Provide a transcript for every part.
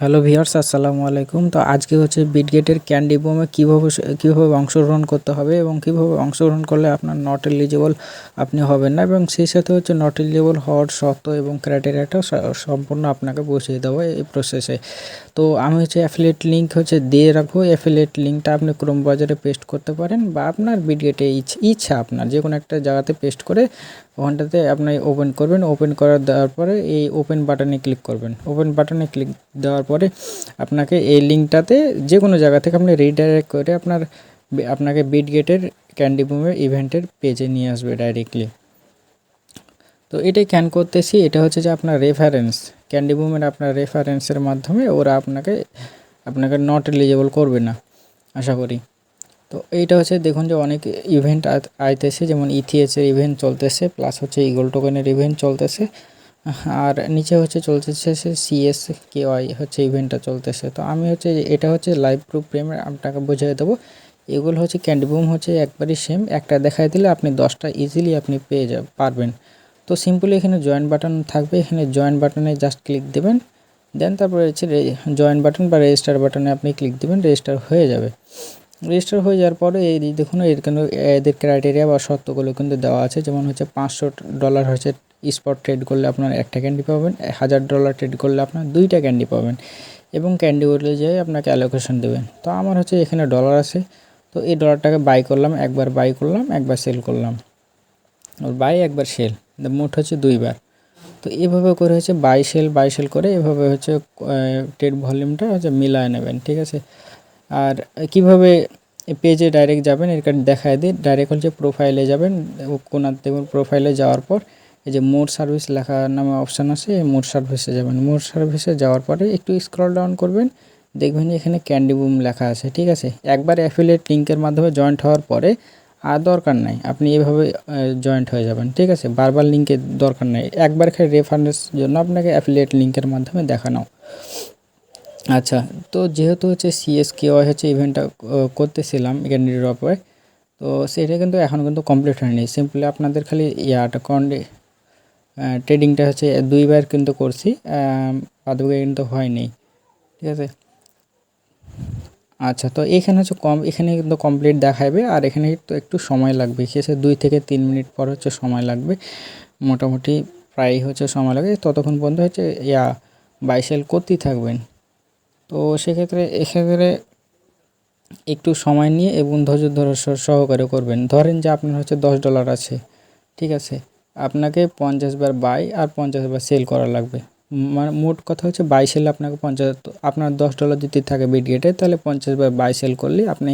Hello viewers, আসসালামু আলাইকুম। তো আজকে হচ্ছে বিটগেটের ক্যান্ডি বোমে কীভাবে কীভাবে অংশগ্রহণ করতে হবে এবং কীভাবে অংশগ্রহণ করলে আপনার নট এলিজিবল আপনি হবেন না এবং সেই সাথে হচ্ছে নট এলিজিবল হওয়ার শর্ত এবং ক্রাইটেরিয়াটা সম্পূর্ণ আপনাকে বুঝিয়ে দেবো এই প্রসেসে তো আমি হচ্ছে অ্যাফিলেট লিঙ্ক হচ্ছে দিয়ে রাখব। অ্যাফিলেট লিঙ্কটা আপনি ক্রোম বাজারে পেস্ট করতে পারেন বা আপনার বিটগেটে ইচ্ছা আপনার যে কোনো একটা জায়গাতে পেস্ট করে ওখানটাতে আপনি ওপেন করবেন ওপেন করার দেওয়ার পরে এই ওপেন বাটনে ক্লিক করবেন। ওপেন বাটনে ক্লিক দেওয়ার পরে আপনাকে এই লিঙ্কটাতে যে কোনো জায়গা থেকে আপনি রিডাইরেক্ট করে আপনার আপনাকে বিট গেটের ক্যান্ডি বুমের ইভেন্টের পেজে নিয়ে আসবে ডাইরেক্টলি তো এটাই ক্যান করতেছি, এটা হচ্ছে যে আপনার রেফারেন্স ক্যান্ডি বুমের আপনার রেফারেন্সের মাধ্যমে ওরা আপনাকে আপনাকে নট এলিজেবল করবে না, আশা করি। তো এইটা হচ্ছে দেখুন যে অনেক ইভেন্ট আইতেছে, যেমন ইথিএসের ইভেন্ট চলতেছে প্লাস হচ্ছে ইগল টোকেনের ইভেন্ট চলতেছে। আর নিচে হচ্ছে চলতেছে সে সিএস কে ওয়াই হচ্ছে ইভেন্টটা চলতেছে। তো আমি হচ্ছে এটা হচ্ছে লাইভ প্রুফ প্রেমের আপনাকে বুঝিয়ে দেবো। এগুলো হচ্ছে ক্যান্ডিবুম হচ্ছে একবারই সেম একটা দেখায় দিলে আপনি দশটা ইজিলি আপনি পেয়ে যা পারবেন। তো সিম্পলি এখানে জয়েন বাটন থাকবে, এখানে জয়েন বাটনে জাস্ট ক্লিক দেবেন। দেন তারপরে হচ্ছে জয়েন বাটন বা রেজিস্টার বাটনে আপনি ক্লিক দেবেন রেজিস্টার হয়ে যাবে। রেজিস্টার হয়ে যাওয়ার পরে এই দেখুন, এর কিন্তু এদের ক্রাইটেরিয়া বা শর্তগুলো কিন্তু দেওয়া আছে। যেমন হচ্ছে পাঁচশো ডলার হচ্ছে স্পট ট্রেড করলে আপনার একটা ক্যান্ডি পাবেন, হাজার ডলার ট্রেড করলে আপনার দুইটা ক্যান্ডি পাবেন এবং ক্যান্ডি যেয়ে আপনাকে অ্যালোকেশন দেবেন। তো আমার হচ্ছে এখানে ডলার আছে। তো এই ডলারটাকে বাই করলাম, একবার বাই করলাম, একবার সেল করলাম। ওর বাই একবার সেল মোট হচ্ছে দুইবার। তো এভাবে করে হচ্ছে বাই সেল বাই সেল করে এভাবে হচ্ছে ট্রেড ভলিউমটা হচ্ছে মিলায় নেবেন, ঠিক আছে? আর কীভাবে পেজে ডাইরেক্ট যাবেন, এর দেখায় দিই। ডাইরেক্ট হচ্ছে প্রোফাইলে যাবেন কোনার দেখুন প্রোফাইলে যাওয়ার পর এই যে মোর সার্ভিস লেখা নামে অপশান আছে মোর সার্ভিসে যাবেন। মোর সার্ভিসে যাওয়ার পরে একটু স্ক্রল ডাউন করবেন, দেখবেন এখানে ক্যান্ডি বুম লেখা আছে, ঠিক আছে? একবার অ্যাফিলিয়েট লিঙ্কের মাধ্যমে জয়েন্ট হওয়ার পরে আর দরকার নাই, আপনি এভাবে জয়েন্ট হয়ে যাবেন, ঠিক আছে? বারবার লিঙ্কের দরকার নেই। একবার খালি রেফারেন্স জন্য আপনাকে অ্যাফিলিয়েট লিঙ্কের মাধ্যমে দেখানো আচ্ছা তো যেহেতু হচ্ছে সিএসকে ওয়াই হচ্ছে ইভেন্টটা করতেছিলাম ক্যান্ডি ড্রপে তো সেটা কিন্তু এখন কিন্তু কমপ্লিট হয়নি। সিম্পলি আপনাদের খালি ইয়াটা কন্ডে ট্রেডিংটা হচ্ছে দুইবার কিন্তু করছি বাদবাকি কিন্তু হয়নি। ঠিক আছে? আচ্ছা তো এখানে হচ্ছে কম, এখানে কিন্তু কমপ্লিট দেখাবে আর এখানে তো একটু সময় লাগবে। সে দুই থেকে তিন মিনিট পর হচ্ছে সময় লাগবে। মোটামুটি প্রায় হচ্ছে সময় লাগে। ততক্ষণ পর্যন্ত হচ্ছে ইয়া বাইসেল করতেই থাকবেন। তো সেক্ষেত্রে, এক্ষেত্রে একটু সময় নিয়ে এবং ধৈর্য ধরে সহকারে করবেন। ধরেন যে আপনার হচ্ছে দশ ডলার আছে, ঠিক আছে? আপনাকে পঞ্চাশ বার বাই আর পঞ্চাশ বার সেল করা লাগবে। মানে মোট কথা হচ্ছে বাই সেল আপনাকে পঞ্চাশ, আপনার দশ ডলার যদি থাকে বিটগেটে তাহলে পঞ্চাশ বার বাই সেল করলে আপনি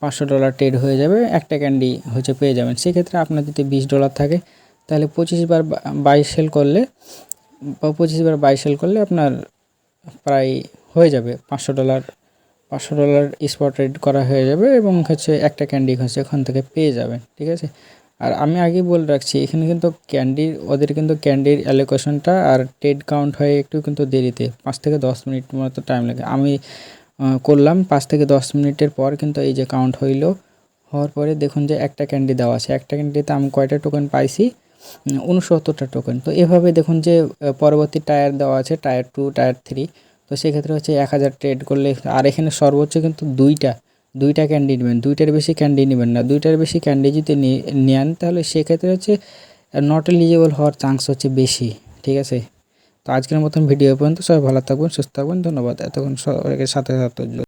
পাঁচশো ডলার ট্রেড হয়ে যাবে, একটা ক্যান্ডি হচ্ছে পেয়ে যাবেন। সেক্ষেত্রে আপনার যদি বিশ ডলার থাকে, তাহলে পঁচিশ বার বাই সেল করলে পঁচিশ বার বাই সেল করলে আপনার প্রায় হয়ে যাবে। পাঁচশো ডলার পাঁচশো ডলার স্পট রেড করা হয়ে যাবে এবং হচ্ছে একটা ক্যান্ডি হচ্ছে ওখান থেকে পেয়ে যাবেন ঠিক আছে? আর আমি আগেই বলে রাখছি, এখানে কিন্তু ক্যান্ডির ওদের কিন্তু ক্যান্ডির অ্যালোকেশনটা আর টেড কাউন্ট হয় একটু কিন্তু দেরিতে, পাঁচ থেকে দশ মিনিট মতো টাইম লাগে। আমি করলাম পাঁচ থেকে দশ মিনিটের পর কিন্তু এই যে কাউন্ট হইল, হওয়ার পরে দেখুন যে একটা ক্যান্ডি দেওয়া আছে। একটা ক্যান্ডিতে আমি কয়টা টোকেন পাইছি? উনসত্তরটা টোকেন তো এভাবে দেখুন যে পরবর্তী টায়ার দেওয়া আছে টায়ার টু টায়ার থ্রি তো সেক্ষেত্রে হচ্ছে এক হাজার ট্রেড করলে, আর এখানে সর্বোচ্চ কিন্তু দুইটা দুইটা ক্যান্ডি নেবেন। দুইটার বেশি ক্যান্ডি নেবেন না। দুইটার বেশি ক্যান্ডি যদি নেন, তাহলে সেক্ষেত্রে হচ্ছে নট এলিজিবল হওয়ার চান্স হচ্ছে বেশি, ঠিক আছে? তো আজকের মতন ভিডিও পর্যন্ত সবাই ভালো থাকবেন, সুস্থ থাকবেন, ধন্যবাদ। এতক্ষণ সবাইকে সাথে সাথে